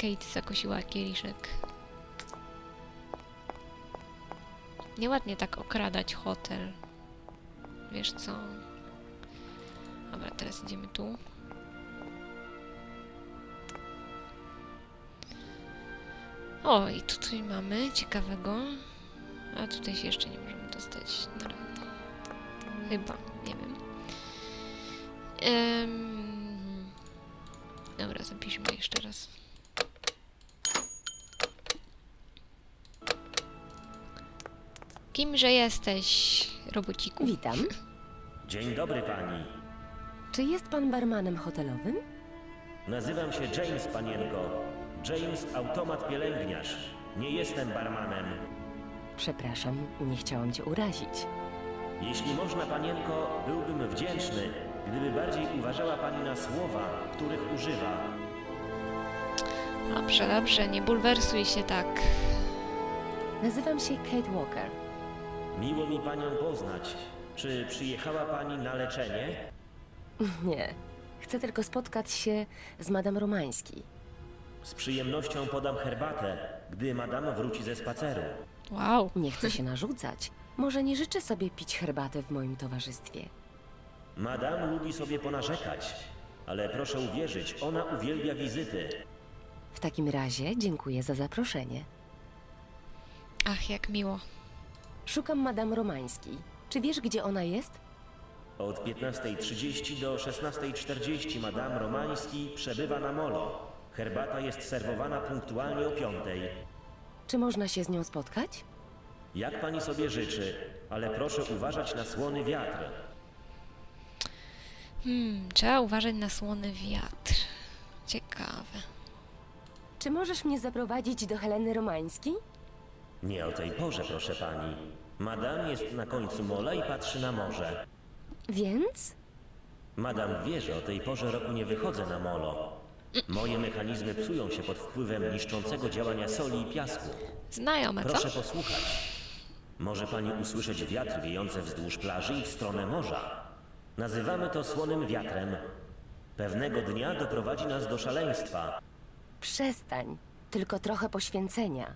Kate zakosiła kieliszek. Nieładnie tak okradać hotel. Wiesz co? Dobra, teraz idziemy tu. O, i tu coś mamy ciekawego. A tutaj się jeszcze nie możemy dostać na razie. Chyba, nie wiem. Em, Dobra, zapiszmy jeszcze raz. Kimże jesteś, robociku? Witam. Dzień dobry pani. Czy jest pan barmanem hotelowym? Nazywam się James, panienko. James, automat pielęgniarz. Nie jestem barmanem. Przepraszam, nie chciałam cię urazić. Jeśli można, panienko, byłbym wdzięczny, gdyby bardziej uważała pani na słowa, których używa. Dobrze, dobrze, nie bulwersuj się tak. Nazywam się Kate Walker. Miło mi panią poznać. Czy przyjechała pani na leczenie? Nie. Chcę tylko spotkać się z Madame Romański. Z przyjemnością podam herbatę, gdy madama wróci ze spaceru. Wow. Nie chcę się narzucać. Może nie życzę sobie pić herbatę w moim towarzystwie. Madame lubi sobie ponarzekać, ale proszę uwierzyć, ona uwielbia wizyty. W takim razie dziękuję za zaproszenie. Ach, jak miło. Szukam Madame Romański. Czy wiesz, gdzie ona jest? Od 15.30 do 16.40 Madame Romański przebywa na molo. Herbata jest serwowana punktualnie o piątej. Czy można się z nią spotkać? Jak pani sobie życzy, ale proszę uważać na słony wiatr. Hmm, trzeba uważać na słony wiatr. Ciekawe. Czy możesz mnie zaprowadzić do Heleny Romańskiej? Nie o tej porze, proszę pani. Madame jest na końcu mola i patrzy na morze. Więc? Madame wie, że o tej porze roku nie wychodzę na molo. Moje mechanizmy psują się pod wpływem niszczącego działania soli i piasku. Znajome, co? Proszę posłuchać. Może pani usłyszeć wiatr wiejący wzdłuż plaży i w stronę morza. Nazywamy to słonym wiatrem. Pewnego dnia doprowadzi nas do szaleństwa. Przestań. Tylko trochę poświęcenia.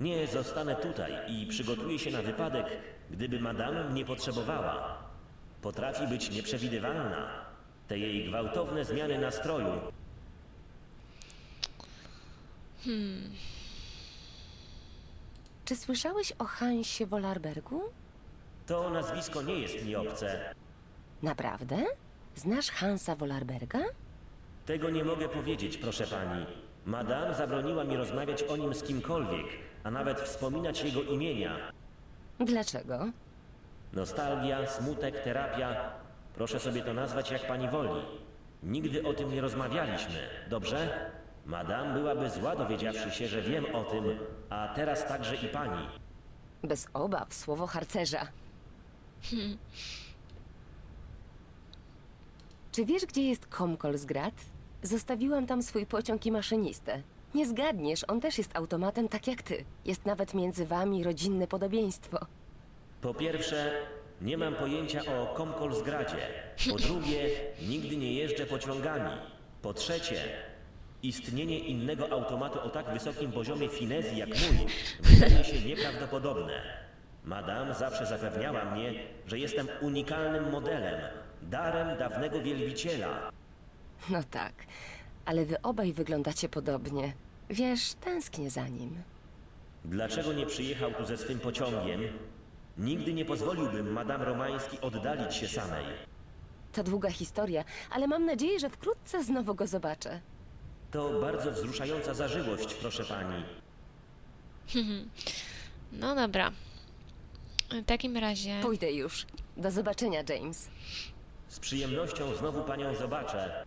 Nie zostanę tutaj i przygotuję się na wypadek, gdyby madame mnie potrzebowała. Potrafi być nieprzewidywalna. Te jej gwałtowne zmiany nastroju. Czy słyszałeś o Hansie Wolarbergu? To nazwisko nie jest mi obce. Naprawdę? Znasz Hansa Wolarberga? Tego nie mogę powiedzieć, proszę pani. Madame zabroniła mi rozmawiać o nim z kimkolwiek, a nawet wspominać jego imienia. Dlaczego? Nostalgia, smutek, terapia. Proszę sobie to nazwać jak pani woli. Nigdy o tym nie rozmawialiśmy, dobrze? Madame byłaby zła dowiedziawszy się, że wiem o tym, a teraz także i pani. Bez obaw, słowo harcerza. Czy wiesz, gdzie jest Komkolsgrad? Zostawiłam tam swój pociąg i maszynistę. Nie zgadniesz, on też jest automatem tak jak ty. Jest nawet między wami rodzinne podobieństwo. Po pierwsze, nie mam pojęcia o Komkolsgradzie. Po drugie, nigdy nie jeżdżę pociągami. Po trzecie, istnienie innego automatu o tak wysokim poziomie finezji jak mój wydaje się nieprawdopodobne. Madame zawsze zapewniała mnie, że jestem unikalnym modelem, darem dawnego wielbiciela. No tak, ale wy obaj wyglądacie podobnie. Wiesz, tęsknię za nim. Dlaczego nie przyjechał tu ze swym pociągiem? Nigdy nie pozwoliłbym Madame Romański oddalić się samej. To długa historia, ale mam nadzieję, że wkrótce znowu go zobaczę. To bardzo wzruszająca zażyłość, proszę pani. No dobra. W takim razie... Pójdę już. Do zobaczenia, James. Z przyjemnością znowu panią zobaczę.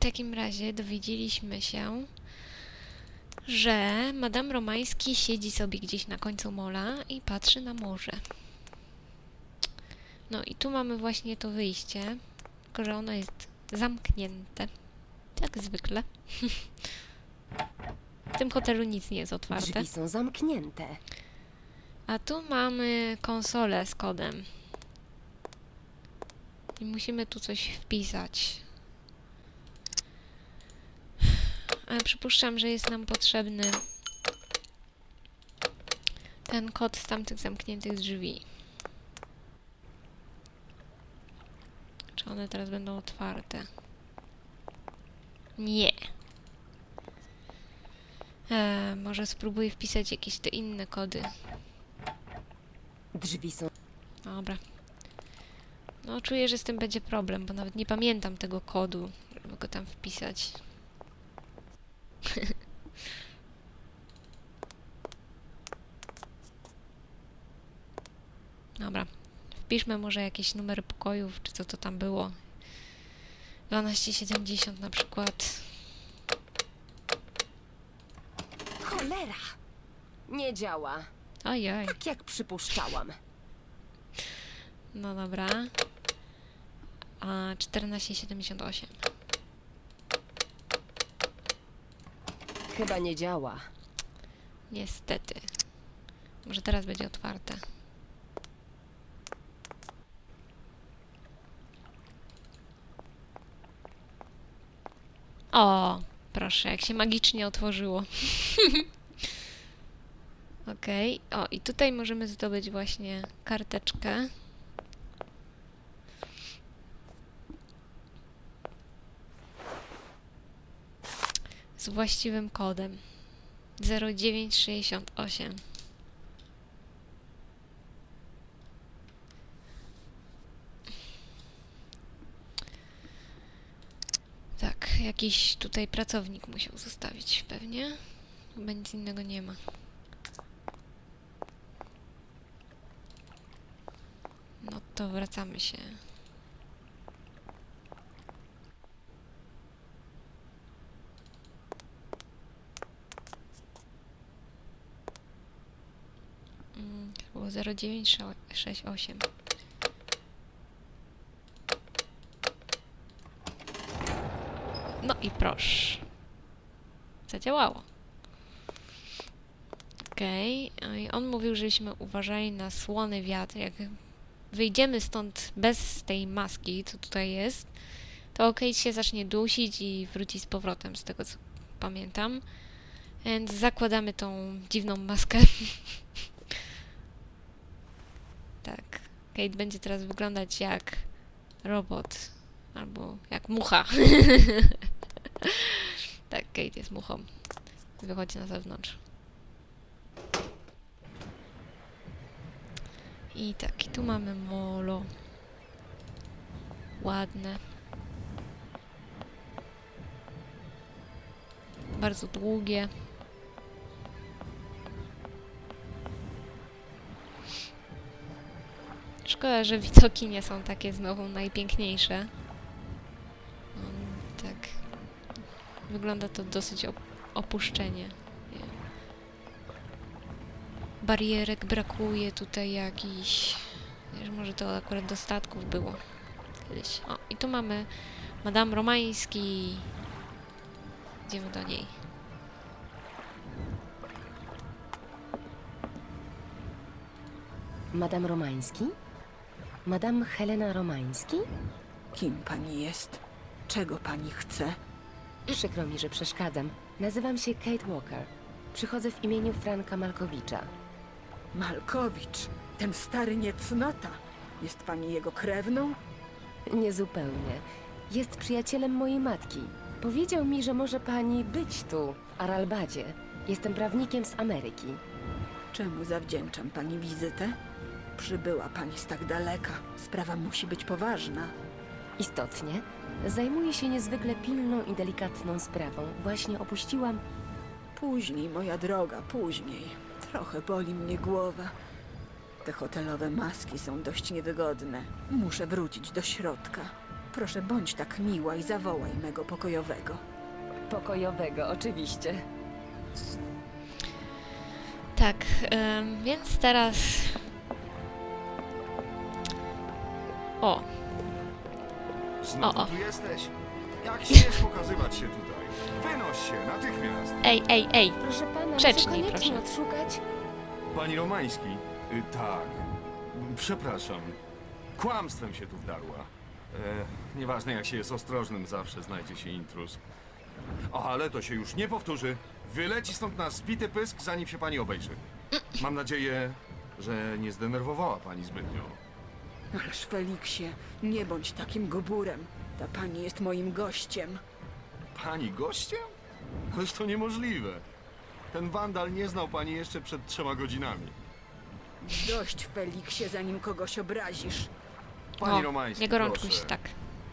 W takim razie dowiedzieliśmy się, że Madame Romański siedzi sobie gdzieś na końcu mola i patrzy na morze. No i tu mamy właśnie to wyjście, tylko że ono jest zamknięte. Jak zwykle. W tym hotelu nic nie jest otwarte. Drzwi są zamknięte. A tu mamy konsolę z kodem. I musimy tu coś wpisać. Ale przypuszczam, że jest nam potrzebny ten kod z tamtych zamkniętych drzwi. Czy one teraz będą otwarte? Nie. E, może spróbuję wpisać jakieś te inne kody. Drzwi są Dobra. No, czuję, że z tym będzie problem, bo nawet nie pamiętam tego kodu, żeby go tam wpisać. Dobra. Wpiszmy może jakieś numery pokojów, czy co to tam było. 1270 na przykład. Cholera! Nie działa. Ojoj. Tak jak przypuszczałam. No dobra. A 1478. Chyba nie działa. Niestety. Może teraz będzie otwarte. O, proszę, jak się magicznie otworzyło. Okej. O, i tutaj możemy zdobyć właśnie karteczkę. Z właściwym kodem. 0968. Tak, jakiś tutaj pracownik musiał zostawić pewnie. Chyba nic innego nie ma. No to wracamy się. Mm, było 0968. No i proszę. Zadziałało. Okej. Okay. I on mówił, żebyśmy uważali na słony wiatr. Jak wyjdziemy stąd bez tej maski, co tutaj jest, to Kate się zacznie dusić i wróci z powrotem, z tego co pamiętam. Więc zakładamy tą dziwną maskę. tak. Kate będzie teraz wyglądać jak robot. Albo jak mucha. tak, Kate jest muchą. Wychodzi na zewnątrz. I tak, i tu mamy molo. Ładne. Bardzo długie. Szkoda, że widoki nie są takie znowu najpiękniejsze. Wygląda to dosyć op opuszczenie. Nie. Barierek brakuje tutaj jakiś. Wiesz, może to akurat do statków było kiedyś. O, i tu mamy Madame Romański. Idziemy do niej. Madame Romański? Madame Helena Romański? Kim pani jest? Czego pani chce? Przykro mi, że przeszkadzam. Nazywam się Kate Walker. Przychodzę w imieniu Franka Malkowicza. Malkowicz, ten stary niecnota. Jest pani jego krewną? Niezupełnie. Jest przyjacielem mojej matki. Powiedział mi, że może pani być tu, w Aralbadzie. Jestem prawnikiem z Ameryki. Czemu zawdzięczam pani wizytę? Przybyła pani z tak daleka. Sprawa musi być poważna. Istotnie, zajmuję się niezwykle pilną i delikatną sprawą. Właśnie opuściłam Później, moja droga, później. Trochę boli mnie głowa. Te hotelowe maski są dość niewygodne. Muszę wrócić do środka. Proszę, bądź tak miła i zawołaj mego pokojowego. pokojowego, oczywiście. Tak, więc teraz. O, Znowu O, o. tu jesteś? Jak śmiesz pokazywać się tutaj? Wynoś się, natychmiast! ej, ej, ej. Proszę pana, muszę koniecznie proszę. odszukać. Pani Romański? Y, tak. Przepraszam. Kłamstwem się tu wdarła. E, nieważne jak się jest ostrożnym, zawsze znajdzie się intruz. O, ale to się już nie powtórzy. Wyleci stąd na spity pysk, zanim się pani obejrzy. Mam nadzieję, że nie zdenerwowała pani zbytnio. Ależ Feliksie, nie bądź takim goburem. Ta pani jest moim gościem. Pani gościem? Ależ to niemożliwe. Ten wandal nie znał pani jeszcze przed trzema godzinami. Dość, Feliksie, zanim kogoś obrazisz. Pani O, Romański, nie gorączkuj proszę. się tak.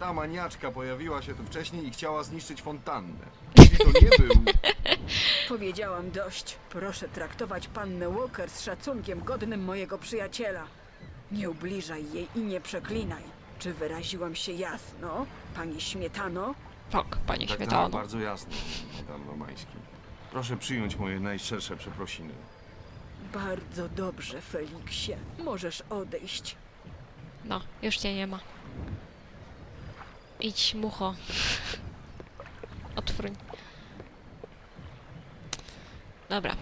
Ta maniaczka pojawiła się tu wcześniej i chciała zniszczyć fontannę. Jeśli to nie był... Powiedziałam dość. Proszę traktować pannę Walker z szacunkiem godnym mojego przyjaciela. Nie ubliżaj jej i nie przeklinaj. Czy wyraziłam się jasno, pani Śmietano? Tak, panie Tak, tak, Śmietano. bardzo jasno, pan Romański. Proszę przyjąć moje najszczersze przeprosiny. Bardzo dobrze, Feliksie. Możesz odejść. No, już cię nie ma. Idź, mucho. Otwórń. Dobra,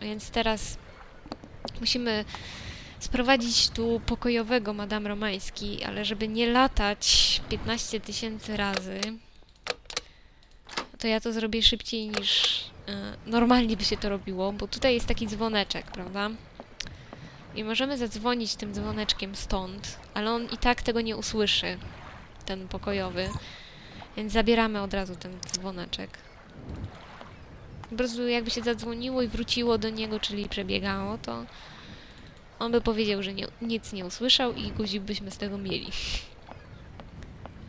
więc teraz musimy sprowadzić tu pokojowego Madame Romański, ale żeby nie latać 15 tysięcy razy, to ja to zrobię szybciej niż e, normalnie by się to robiło, bo tutaj jest taki dzwoneczek, prawda? I możemy zadzwonić tym dzwoneczkiem stąd, ale on i tak tego nie usłyszy, ten pokojowy. Więc zabieramy od razu ten dzwoneczek. Po prostu jakby się zadzwoniło i wróciło do niego, czyli przebiegało, to on by powiedział, że nie, nic nie usłyszał i guzik byśmy z tego mieli.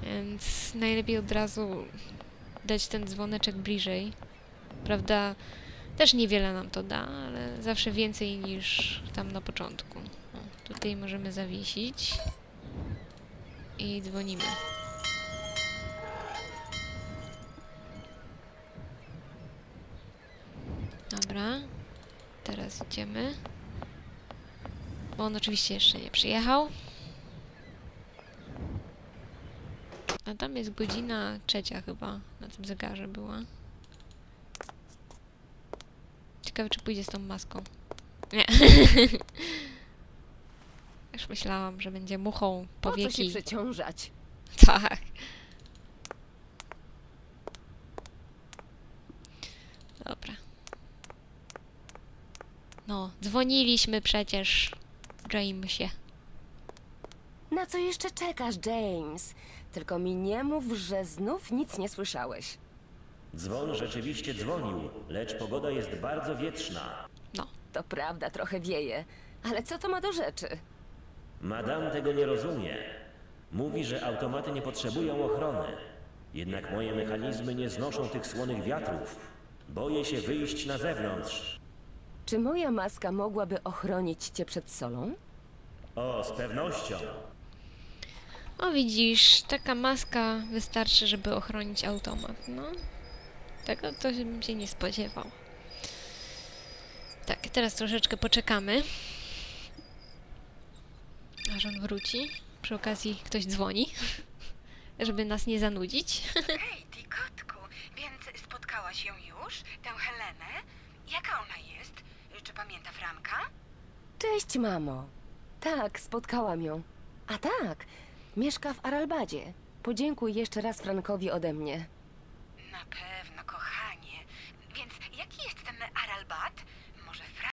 Więc najlepiej od razu dać ten dzwoneczek bliżej. Prawda, też niewiele nam to da, ale zawsze więcej niż tam na początku. O, tutaj możemy zawiesić i dzwonimy. Dobra, teraz idziemy. Bo on oczywiście jeszcze nie przyjechał. A tam jest godzina trzecia chyba na tym zegarze była. Ciekawe, czy pójdzie z tą maską. Nie. Już myślałam, że będzie muchą Po co się powieki. przeciążać? Tak. Dobra. No, dzwoniliśmy przecież. Jamesie. Na co jeszcze czekasz, James? Tylko mi nie mów, że znów nic nie słyszałeś. Dzwon rzeczywiście dzwonił, lecz pogoda jest bardzo wietrzna. No, To prawda, trochę wieje. Ale co to ma do rzeczy? Madame tego nie rozumie. Mówi, że automaty nie potrzebują ochrony. Jednak moje mechanizmy nie znoszą tych słonych wiatrów. Boję się wyjść na zewnątrz. Czy moja maska mogłaby ochronić cię przed solą? O, z pewnością. O widzisz, taka maska wystarczy, żeby ochronić automat. No, tego to bym się nie spodziewał. Tak, teraz troszeczkę poczekamy. Aż on wróci. Przy okazji ktoś dzwoni, żeby nas nie zanudzić. Hej, ty kotku, więc spotkałaś ją już, tę Helenę? Jaka ona jest? Czy pamięta Franka? Cześć, mamo. Tak, spotkałam ją. A tak, mieszka w Aralbadzie. Podziękuj jeszcze raz Frankowi ode mnie.